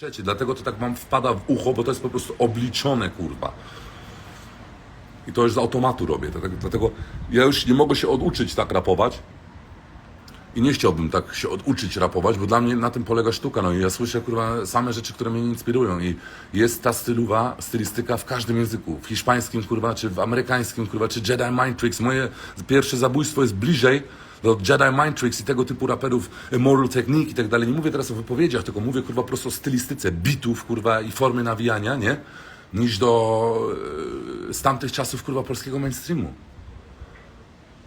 Trzecie, dlatego to tak wam wpada w ucho, bo to jest po prostu obliczone, kurwa. I to już z automatu robię. Dlatego, dlatego ja już nie mogę się oduczyć tak rapować. I nie chciałbym tak się oduczyć rapować, bo dla mnie na tym polega sztuka. No i ja słyszę kurwa same rzeczy, które mnie inspirują. I jest ta stylowa, stylistyka w każdym języku. W hiszpańskim kurwa, czy w amerykańskim kurwa, czy Jedi Mind Tricks. Moje pierwsze zabójstwo jest bliżej do Jedi Mind Tricks i tego typu raperów Immortal Technique i tak dalej. Nie mówię teraz o wypowiedziach, tylko mówię kurwa po prostu o stylistyce bitów kurwa i formy nawijania, nie? Niż do e, z tamtych czasów kurwa polskiego mainstreamu.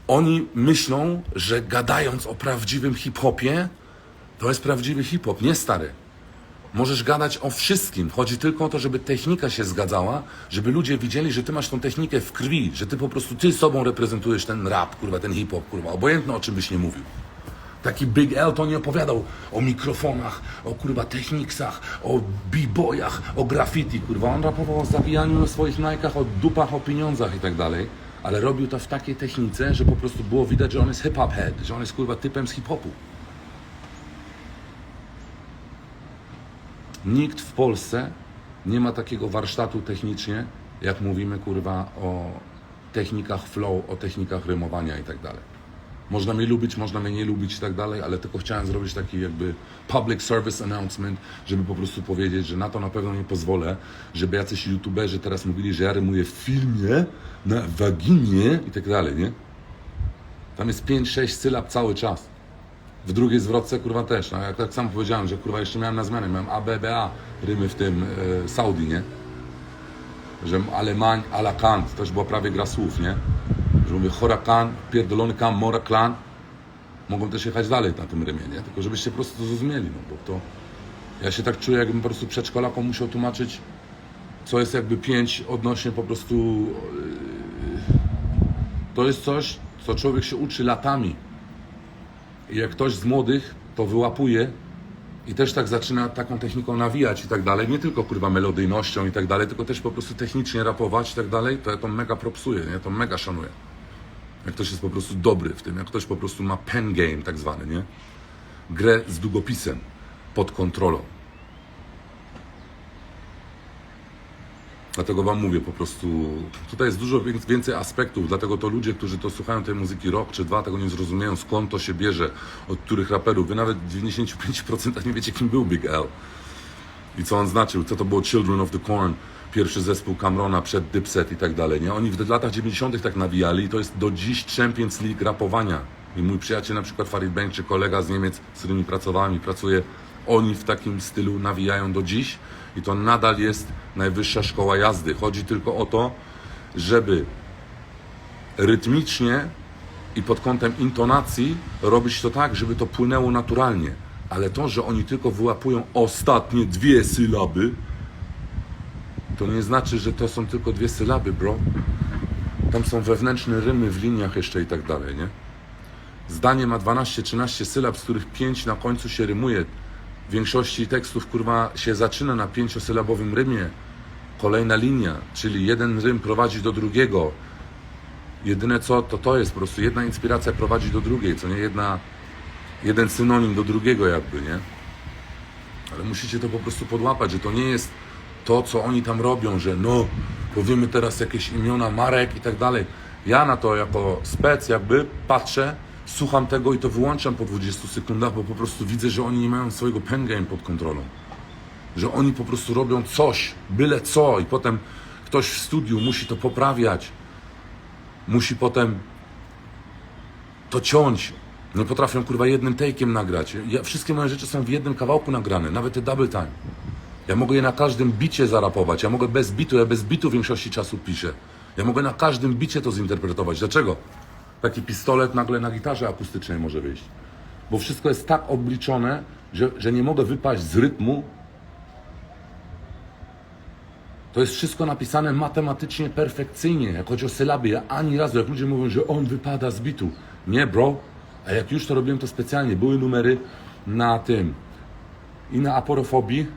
Oni myślą, że gadając o prawdziwym hip-hopie, to jest prawdziwy hip-hop, nie stary. Możesz gadać o wszystkim. Chodzi tylko o to, żeby technika się zgadzała, żeby ludzie widzieli, że ty masz tą technikę w krwi, że ty po prostu ty sobą reprezentujesz ten rap, kurwa, ten hip-hop, kurwa, obojętne o czym byś nie mówił. Taki Big L to nie opowiadał o mikrofonach, o kurwa techniksach, o b-boyach, o graffiti, kurwa. On rapował o zabijaniu na swoich najkach, o dupach, o pieniądzach i tak dalej. Ale robił to w takiej technice, że po prostu było widać, że on jest hip-hop head, że on jest kurwa typem z hip-hopu. Nikt w Polsce nie ma takiego warsztatu technicznie, jak mówimy kurwa o technikach flow, o technikach rymowania i tak dalej. Można mnie lubić, można mnie nie lubić i tak dalej, ale tylko chciałem zrobić taki jakby public service announcement, żeby po prostu powiedzieć, że na to na pewno nie pozwolę, żeby jacyś youtuberzy teraz mówili, że ja rymuję w filmie, na waginie i tak dalej, nie? Tam jest 5-6 sylab cały czas. W drugiej zwrotce kurwa też. No, jak tak samo powiedziałem, że kurwa jeszcze miałem na zmianę, miałem ABBA rymy w tym e, Saudi, nie? Że Alemań, a la Kant, też była prawie gra słów, nie? Że mówię Horakan, pierdolony kam, mora klan. Mogą też jechać dalej na tym rymie, nie? Tylko żebyście po prostu zrozumieli, no bo to... Ja się tak czuję, jakbym po prostu przedszkolakom musiał tłumaczyć, co jest jakby pięć odnośnie po prostu... Yy, to jest coś, co człowiek się uczy latami. I jak ktoś z młodych to wyłapuje i też tak zaczyna taką techniką nawijać i tak dalej, nie tylko kurwa melodyjnością i tak dalej, tylko też po prostu technicznie rapować i tak dalej, to ja to mega propsuję, nie? To mega szanuję. Jak ktoś jest po prostu dobry w tym, jak ktoś po prostu ma pen game tak zwany, nie? Grę z długopisem pod kontrolą. Dlatego wam mówię po prostu, tutaj jest dużo wię- więcej aspektów, dlatego to ludzie, którzy to słuchają tej muzyki rok czy dwa, tego nie zrozumieją, skąd to się bierze, od których raperów. Wy nawet w 95% nie wiecie, kim był Big L i co on znaczył, co to było Children of the Corn, pierwszy zespół Camrona przed Dipset i tak dalej, nie? Oni w latach 90 tak nawijali i to jest do dziś Champions League rapowania. I mój przyjaciel, na przykład Farid Bang, czy kolega z Niemiec, z którymi pracowałem i pracuję, oni w takim stylu nawijają do dziś i to nadal jest najwyższa szkoła jazdy. Chodzi tylko o to, żeby rytmicznie i pod kątem intonacji robić to tak, żeby to płynęło naturalnie. Ale to, że oni tylko wyłapują ostatnie dwie sylaby, to nie znaczy, że to są tylko dwie sylaby, bro. Tam są wewnętrzne rymy w liniach jeszcze i tak dalej, nie? Zdanie ma 12-13 sylab, z których 5 na końcu się rymuje. Większości tekstów, kurwa, się zaczyna na pięciosylabowym rymie. Kolejna linia, czyli jeden rym prowadzi do drugiego. Jedyne co, to to jest po prostu jedna inspiracja prowadzi do drugiej, co nie jedna, jeden synonim do drugiego jakby, nie? Ale musicie to po prostu podłapać, że to nie jest to, co oni tam robią, że no, powiemy teraz jakieś imiona marek i tak dalej. Ja na to jako spec jakby patrzę, słucham tego i to wyłączam po 20 sekundach, bo po prostu widzę, że oni nie mają swojego pen pod kontrolą. Że oni po prostu robią coś, byle co i potem ktoś w studiu musi to poprawiać. Musi potem to ciąć. Nie potrafią kurwa jednym take'iem nagrać. Ja, wszystkie moje rzeczy są w jednym kawałku nagrane, nawet te double time. Ja mogę je na każdym bicie zarapować. Ja mogę bez bitu, ja bez bitu większości czasu piszę. Ja mogę na każdym bicie to zinterpretować. Dlaczego? Taki pistolet nagle na gitarze akustycznej może wyjść. Bo wszystko jest tak obliczone, że, że nie mogę wypaść z rytmu. To jest wszystko napisane matematycznie, perfekcyjnie. Jak chodzi o sylaby, ja ani razu, jak ludzie mówią, że on wypada z bitu. Nie, bro. A jak już to robiłem, to specjalnie. Były numery na tym i na aporofobii,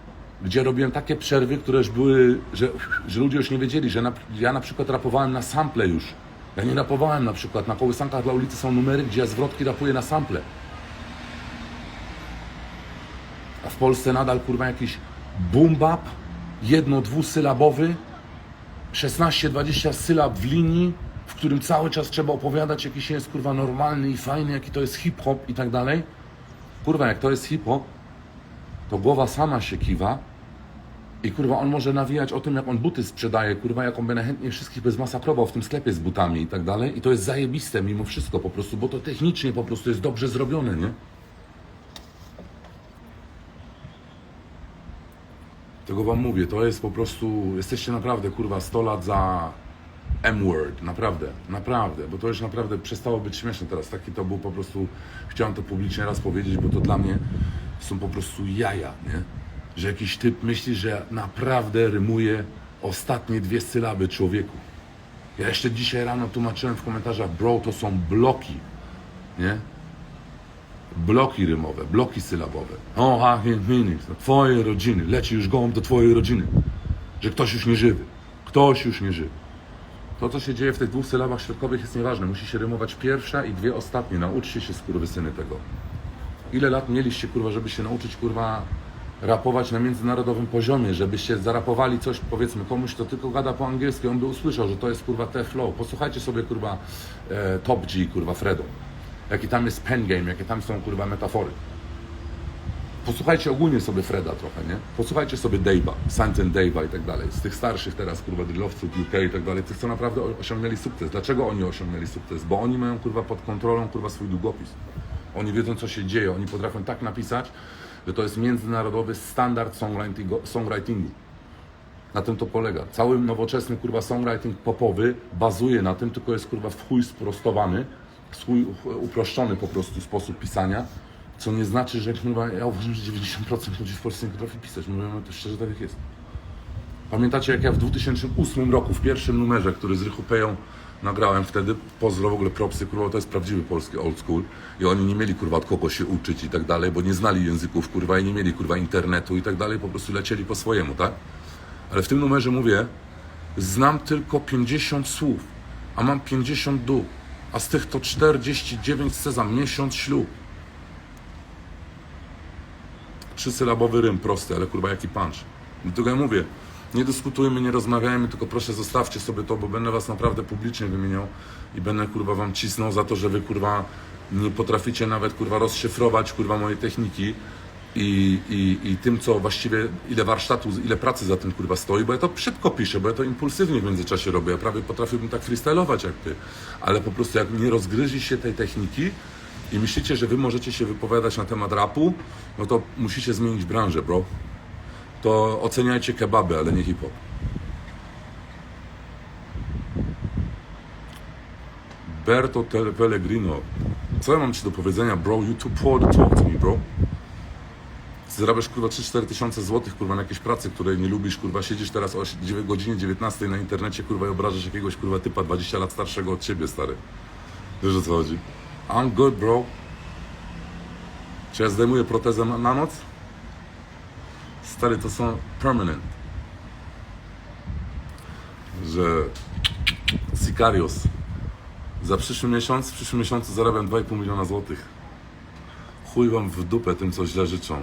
gdzie robiłem takie przerwy, które już były, że, że ludzie już nie wiedzieli, że na, ja na przykład rapowałem na sample już. Ja nie rapowałem na przykład, na kołysankach dla ulicy są numery, gdzie ja zwrotki rapuję na sample. A w Polsce nadal kurwa jakiś boom bap, jedno, dwusylabowy, 16-20 sylab w linii, w którym cały czas trzeba opowiadać, jaki się jest kurwa normalny i fajny, jaki to jest hip-hop i tak dalej. Kurwa, jak to jest hip-hop, to głowa sama się kiwa i kurwa on może nawijać o tym, jak on buty sprzedaje, kurwa, jak on by chętnie wszystkich by zmasakrował w tym sklepie z butami i tak dalej. I to jest zajebiste mimo wszystko po prostu, bo to technicznie po prostu jest dobrze zrobione, nie? Tego wam mówię, to jest po prostu, jesteście naprawdę kurwa 100 lat za M-word, naprawdę, naprawdę, bo to już naprawdę przestało być śmieszne teraz. Taki to był po prostu, chciałem to publicznie raz powiedzieć, bo to dla mnie są po prostu jaja, nie? Że jakiś typ myśli, że naprawdę rymuje ostatnie dwie sylaby człowieku. Ja jeszcze dzisiaj rano tłumaczyłem w komentarzach, bro, to są bloki, nie? bloki rymowe, bloki sylabowe. O, ha, hin, hin, twoje rodziny, leci już gołąb do twojej rodziny. Że ktoś już nie żywy. Ktoś już nie żywy. To, co się dzieje w tych dwóch sylabach środkowych jest nieważne. Musi się rymować pierwsza i dwie ostatnie. Nauczcie się, skurwysyny, tego. Ile lat mieliście, kurwa, żeby się nauczyć, kurwa, rapować na międzynarodowym poziomie, żebyście zarapowali coś, powiedzmy, komuś, kto tylko gada po angielsku, on by usłyszał, że to jest, kurwa, te flow. Posłuchajcie sobie, kurwa, e, Top G, kurwa, Fredo. Jaki tam jest pen game, jakie tam są, kurwa, metafory. Posłuchajcie ogólnie sobie Freda trochę, nie? Posłuchajcie sobie Dave'a, Santen Dave'a i tak dalej. Z tych starszych teraz, kurwa, drillowców UK i tak dalej, tych, co naprawdę osiągnęli sukces. Dlaczego oni osiągnęli sukces? Bo oni mają, kurwa, pod kontrolą, kurwa, swój długopis. Oni wiedzą, co się dzieje. Oni potrafią tak napisać, że to jest międzynarodowy standard songwritingu. Na tym to polega. Cały nowoczesny, kurwa, songwriting popowy bazuje na tym, tylko jest, kurwa, w chuj sprostowany, swój uproszczony po prostu sposób pisania, co nie znaczy, że kurwa, ja uważam, że 90% ludzi w Polsce nie potrafi pisać. Mówię to szczerze, tak jak jest. Pamiętacie, jak ja w 2008 roku, w pierwszym numerze, który z Rychupeją nagrałem wtedy, pozdro w ogóle propsy, kurwa, to jest prawdziwy polski old school i oni nie mieli, kurwa, od kogo się uczyć i tak dalej, bo nie znali języków, kurwa, i nie mieli, kurwa, internetu i tak dalej, po prostu lecieli po swojemu, tak? Ale w tym numerze mówię, znam tylko 50 słów, a mam 50 dół, a z tych to 49 chcę za miesiąc ślub. Trzysylabowy rym prosty, ale kurwa jaki punch. Dlatego ja mówię, nie dyskutujmy, nie rozmawiajmy, tylko proszę zostawcie sobie to, bo będę was naprawdę publicznie wymieniał i będę kurwa wam cisnął za to, że wy kurwa nie potraficie nawet kurwa rozszyfrować kurwa mojej techniki i, i, i tym, co właściwie, ile warsztatu, ile pracy za tym kurwa stoi, bo ja to szybko piszę, bo ja to impulsywnie w międzyczasie robię, ja prawie potrafiłbym tak freestylować jak ty, ale po prostu jak nie rozgryzi się tej techniki, i myślicie, że wy możecie się wypowiadać na temat rapu, no to musicie zmienić branżę, bro. To oceniajcie kebaby, ale nie hip-hop. Berto Pellegrino. Co ja mam ci do powiedzenia, bro? You too poor to talk to me, bro. Zarabiasz kurwa 3-4 tysiące złotych kurwa na jakieś pracy, której nie lubisz, kurwa siedzisz teraz o godzinie 19 na internecie kurwa i obrażasz jakiegoś kurwa typa 20 lat starszego od ciebie, stary. Wiesz o co chodzi? I'm good, bro. Czy ja zdejmuję protezę na noc? Stary, to są permanent. Że Sicarios za przyszły miesiąc, w przyszłym miesiącu zarabiam 2,5 miliona złotych. Chuj wam w dupę tym, co źle życzą.